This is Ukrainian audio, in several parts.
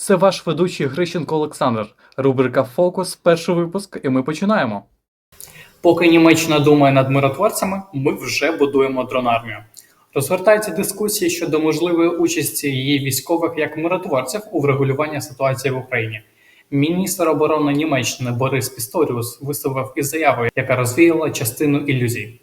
Це ваш ведучий Грищенко Олександр. Рубрика Фокус, перший випуск, і ми починаємо. Поки Німеччина думає над миротворцями, ми вже будуємо дронармію. Розгортаються дискусії щодо можливої участі її військових як миротворців у врегулюванні ситуації в Україні. Міністр оборони Німеччини Борис Пісторіус висловив із заявою, яка розвіяла частину ілюзій.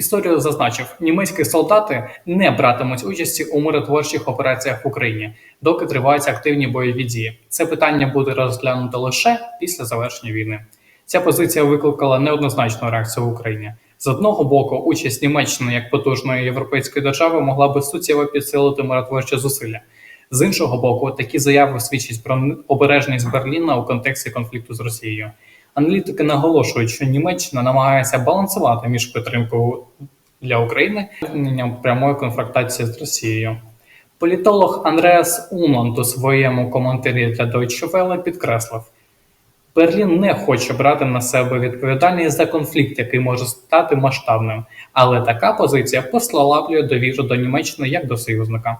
Пісторіус зазначив, німецькі солдати не братимуть участі у миротворчих операціях в Україні, доки тривають активні бойові дії. Це питання буде розглянуто лише після завершення війни. Ця позиція викликала неоднозначну реакцію в Україні. З одного боку, участь Німеччини як потужної європейської держави могла би суттєво підсилити миротворчі зусилля. З іншого боку, такі заяви свідчать про обережність Берліна у контексті конфлікту з Росією. Аналітики наголошують, що Німеччина намагається балансувати між підтримкою для України і прямої конфронтації з Росією. Політолог Андреас Умланд у своєму коментарі для Deutsche Welle підкреслив, Берлін не хоче брати на себе відповідальність за конфлікт, який може стати масштабним, але така позиція послаблює довіру до Німеччини як до союзника.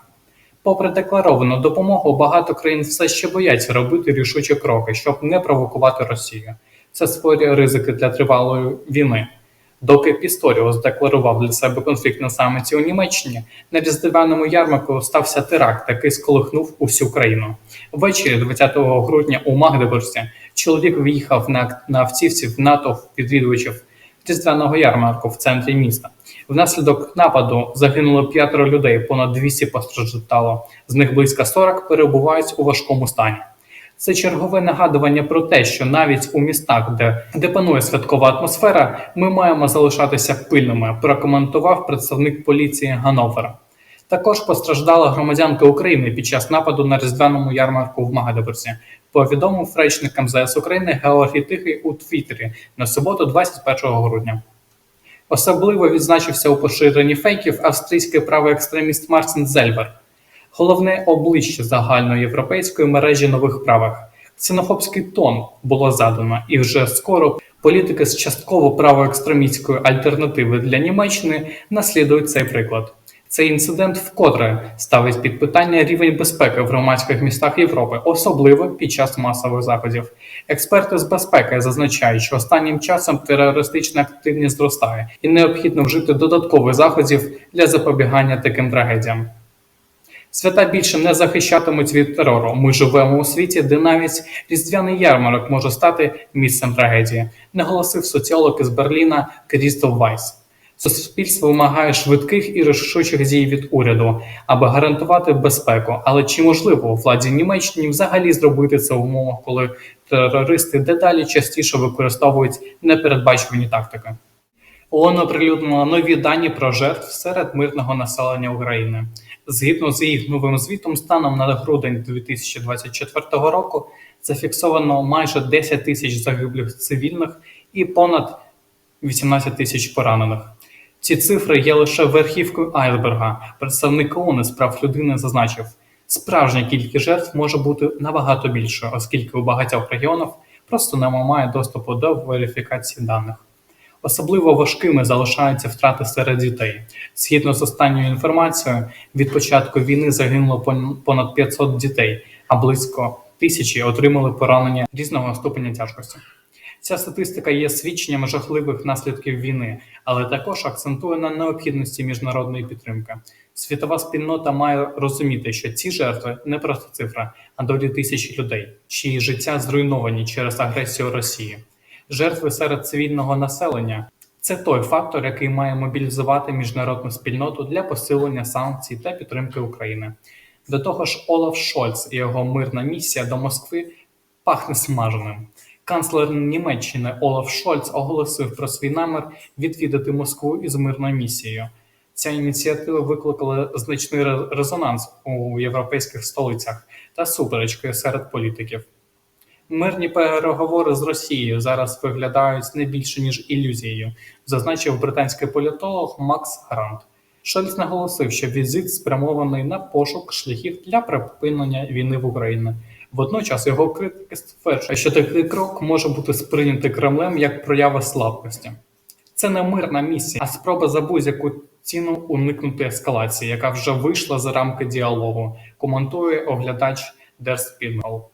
Попри декларовану допомогу, багато країн все ще бояться робити рішучі кроки, щоб не провокувати Росію. Це створює ризики для тривалої війни. Доки Пісторіус декларував для себе конфлікт на саміті у Німеччині, на різдвяному ярмарку стався теракт, який сколихнув усю країну. Ввечері 20 грудня у Магдебурзі чоловік в'їхав на, на автівці в натовп відвідувачів різдвяного ярмарку в центрі міста. Внаслідок нападу загинуло п'ятеро людей, понад 200 постраждало. З них близько 40 перебувають у важкому стані. Це чергове нагадування про те, що навіть у містах, де, де панує святкова атмосфера, ми маємо залишатися пильними, прокоментував представник поліції Гановера. Також постраждала громадянка України під час нападу на різдвяному ярмарку в Магадебурзі. Повідомив речник МЗС України Георгій Тихий у Твіттері на суботу, 21 грудня. Особливо відзначився у поширенні фейків австрійський правий екстреміст Мартін Зельвер, головне обличчя загальноєвропейської мережі нових правих. Ксенофобський тон було задано, і вже скоро політики з частково правоекстремістської альтернативи для Німеччини наслідують цей приклад. Цей інцидент вкотре ставить під питання рівень безпеки в громадських містах Європи, особливо під час масових заходів. Експерти з безпеки зазначають, що останнім часом терористична активність зростає, і необхідно вжити додаткових заходів для запобігання таким трагедіям. Свята більше не захищатимуть від терору. Ми живемо у світі, де навіть різдвяний ярмарок може стати місцем трагедії, наголосив соціолог із Берліна Крістоф Вайс. Суспільство вимагає швидких і рішучих дій від уряду, аби гарантувати безпеку. Але чи можливо владі Німеччині взагалі зробити це в умовах, коли терористи дедалі частіше використовують непередбачувані тактики? ООН оприлюднила нові дані про жертв серед мирного населення України. Згідно з їх новим звітом, станом на грудень 2024 року зафіксовано майже 10 тисяч загиблих цивільних і понад 18 тисяч поранених. Ці цифри є лише верхівкою айсберга. Представник ООН з прав людини зазначив, справжня кількість жертв може бути набагато більшою, оскільки у багатьох регіонах просто немає доступу до верифікації даних. Особливо важкими залишаються втрати серед дітей. Згідно з останньою інформацією, від початку війни загинуло понад 500 дітей, а близько тисячі отримали поранення різного ступеня тяжкості. Ця статистика є свідченням жахливих наслідків війни, але також акцентує на необхідності міжнародної підтримки. Світова спільнота має розуміти, що ці жертви не просто цифра, а долі тисяч людей, чиї життя зруйновані через агресію Росії. Жертви серед цивільного населення це той фактор, який має мобілізувати міжнародну спільноту для посилення санкцій та підтримки України. До того ж, Олаф Шольц і його мирна місія до Москви пахне смаженим. Канцлер Німеччини Олаф Шольц оголосив про свій намір відвідати Москву із мирною місією. Ця ініціатива викликала значний резонанс у європейських столицях та суперечки серед політиків. Мирні переговори з Росією зараз виглядають не більше ніж ілюзією, зазначив британський політолог Макс Грант. Шольц наголосив, що візит спрямований на пошук шляхів для припинення війни в Україні. Водночас його критики стверджують, що такий крок може бути сприйнятий Кремлем як проява слабкості. Це не мирна місія, а спроба за будь-яку ціну уникнути ескалації, яка вже вийшла за рамки діалогу. Коментує оглядач Spiegel.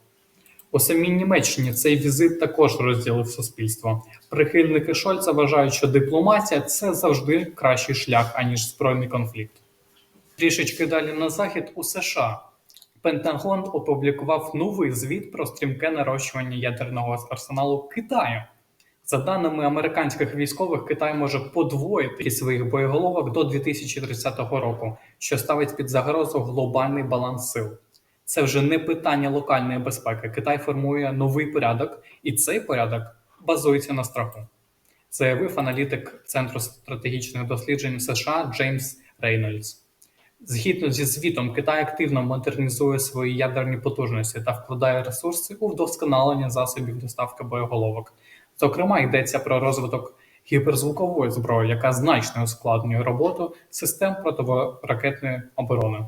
У самій Німеччині цей візит також розділив суспільство. Прихильники Шольца вважають, що дипломатія це завжди кращий шлях, аніж збройний конфлікт. Трішечки далі на захід у США Пентагон опублікував новий звіт про стрімке нарощування ядерного арсеналу Китаю. За даними американських військових, Китай може подвоїти своїх боєголовок до 2030 року, що ставить під загрозу глобальний баланс сил. Це вже не питання локальної безпеки. Китай формує новий порядок, і цей порядок базується на страху, заявив аналітик Центру стратегічних досліджень США Джеймс Рейнольдс. Згідно зі звітом, Китай активно модернізує свої ядерні потужності та вкладає ресурси у вдосконалення засобів доставки боєголовок. Зокрема, йдеться про розвиток гіперзвукової зброї, яка значно ускладнює роботу систем протиракетної оборони.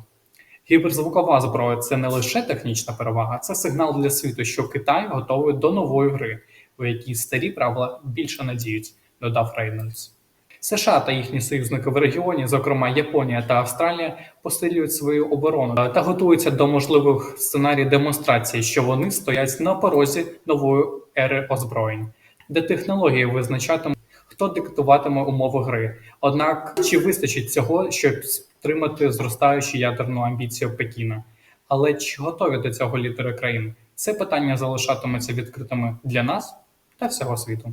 Гіперзвукова зброя це не лише технічна перевага, це сигнал для світу, що Китай готовий до нової гри, у якій старі правила більше надіють, додав Рейнольдс. США та їхні союзники в регіоні, зокрема Японія та Австралія, посилюють свою оборону та готуються до можливих сценарій демонстрації, що вони стоять на порозі нової ери озброєнь, де технології визначатимуть, хто диктуватиме умови гри. Однак чи вистачить цього, щоб стримати зростаючу ядерну амбіцію Пекіна? Але чи готові до цього лідери країн? Це питання залишатиметься відкритими для нас та всього світу.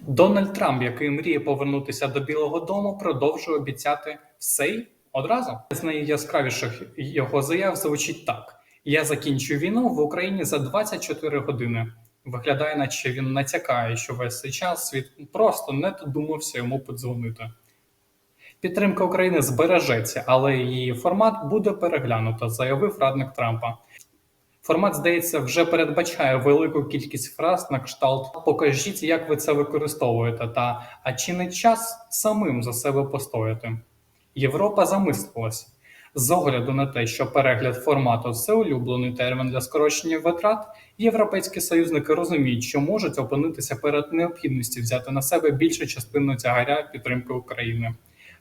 Дональд Трамп, який мріє повернутися до Білого Дому, продовжує обіцяти все й одразу. З найяскравіших його заяв звучить так: я закінчу війну в Україні за 24 години. Виглядає, наче він натякає, що весь цей час світ просто не додумався йому подзвонити. Підтримка України збережеться, але її формат буде переглянуто, заявив радник Трампа. Формат, здається, вже передбачає велику кількість фраз на кшталт Покажіть, як ви це використовуєте, та а чи не час самим за себе постояти? Європа замислилась з огляду на те, що перегляд формату це улюблений термін для скорочення витрат. Європейські союзники розуміють, що можуть опинитися перед необхідністю взяти на себе більшу частину тягаря підтримки України.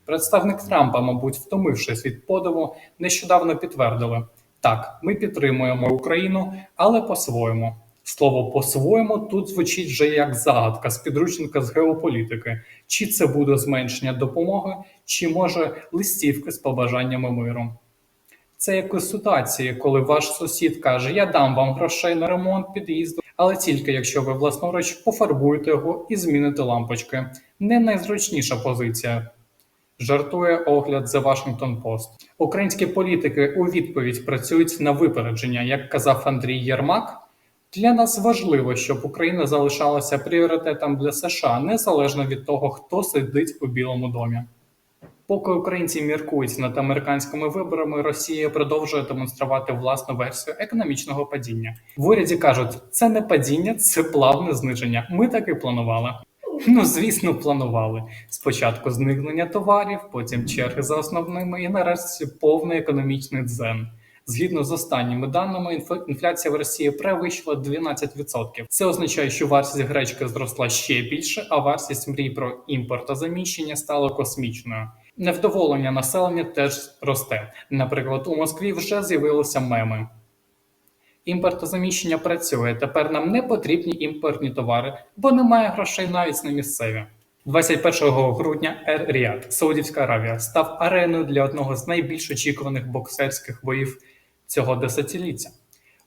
Представник Трампа, мабуть, втомившись від подиву, нещодавно підтвердили. Так, ми підтримуємо Україну, але по-своєму. Слово по-своєму тут звучить вже як загадка з підручника з геополітики. Чи це буде зменшення допомоги, чи може листівки з побажаннями миру. Це як у ситуації, коли ваш сусід каже: Я дам вам грошей на ремонт під'їзду, але тільки якщо ви власноруч пофарбуєте його і зміните лампочки. Не найзручніша позиція. Жартує огляд The Washington Post. Українські політики у відповідь працюють на випередження, як казав Андрій Єрмак. Для нас важливо, щоб Україна залишалася пріоритетом для США незалежно від того, хто сидить у Білому домі. Поки українці міркують над американськими виборами, Росія продовжує демонструвати власну версію економічного падіння. В уряді кажуть, це не падіння, це плавне зниження. Ми так і планували. Ну, звісно, планували. Спочатку зникнення товарів, потім черги за основними і нарешті повний економічний дзен. Згідно з останніми даними, інф- інфляція в Росії перевищила 12%. Це означає, що вартість гречки зросла ще більше, а вартість мрій про імпортозаміщення стала космічною. Невдоволення населення теж росте. Наприклад, у Москві вже з'явилися меми. Імпортозаміщення працює. Тепер нам не потрібні імпортні товари, бо немає грошей навіть на місцеві. 21 грудня Ер Ріад, Саудівська Аравія, став ареною для одного з найбільш очікуваних боксерських боїв цього десятиліття.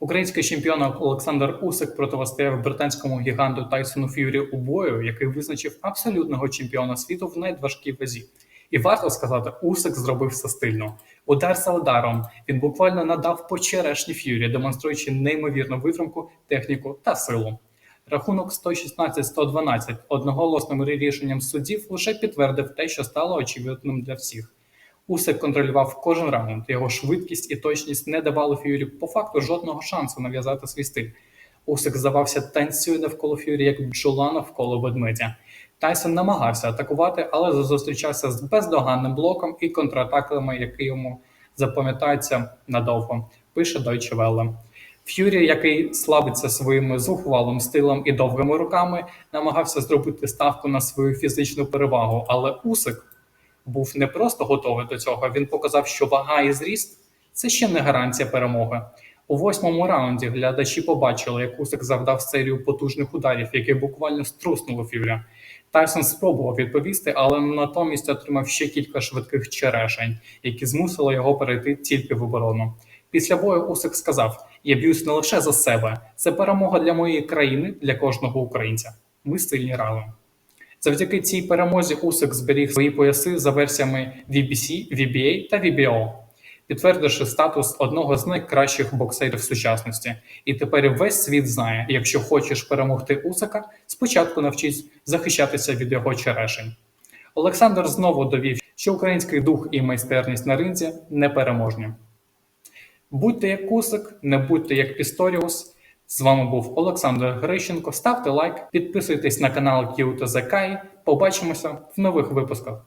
Український чемпіон Олександр Усик протистояв британському гіганту Тайсону Ф'юрі у бою, який визначив абсолютного чемпіона світу в найважкій вазі. І варто сказати, Усик зробив все стильно. Удар за ударом він буквально надав по черешні Ф'юрі, демонструючи неймовірну витримку, техніку та силу. Рахунок 116-112 одноголосним рішенням суддів лише підтвердив те, що стало очевидним для всіх. Усик контролював кожен раунд. Його швидкість і точність не давали Ф'юрі по факту жодного шансу нав'язати свій стиль. Усик здавався танцює навколо Ф'юрі, як бджола навколо ведмедя. Тайсон намагався атакувати, але зустрічався з бездоганним блоком і контратаками, які йому запам'ятаються надовго. Пише Deutsche Welle. Ф'юрі, який славиться своїм зухвалим стилем і довгими руками, намагався зробити ставку на свою фізичну перевагу, але Усик був не просто готовий до цього. Він показав, що вага і зріст це ще не гарантія перемоги. У восьмому раунді глядачі побачили, як Усик завдав серію потужних ударів, які буквально струснули Фюрі. Тайсон спробував відповісти, але натомість отримав ще кілька швидких черешень, які змусили його перейти тільки в оборону. Після бою Усик сказав: Я б'юсь не лише за себе, це перемога для моєї країни, для кожного українця. Ми сильні разом. Завдяки цій перемозі Усик зберіг свої пояси за версіями VBC, VBA та VBO, підтвердивши статус одного з найкращих боксерів сучасності. І тепер весь світ знає, якщо хочеш перемогти Усика, спочатку навчись захищатися від його черешень. Олександр знову довів, що український дух і майстерність на ринзі непереможні. Будьте як Кусик, не будьте як Пісторіус. З вами був Олександр Грищенко. Ставте лайк, підписуйтесь на канал QTZK. Побачимося в нових випусках.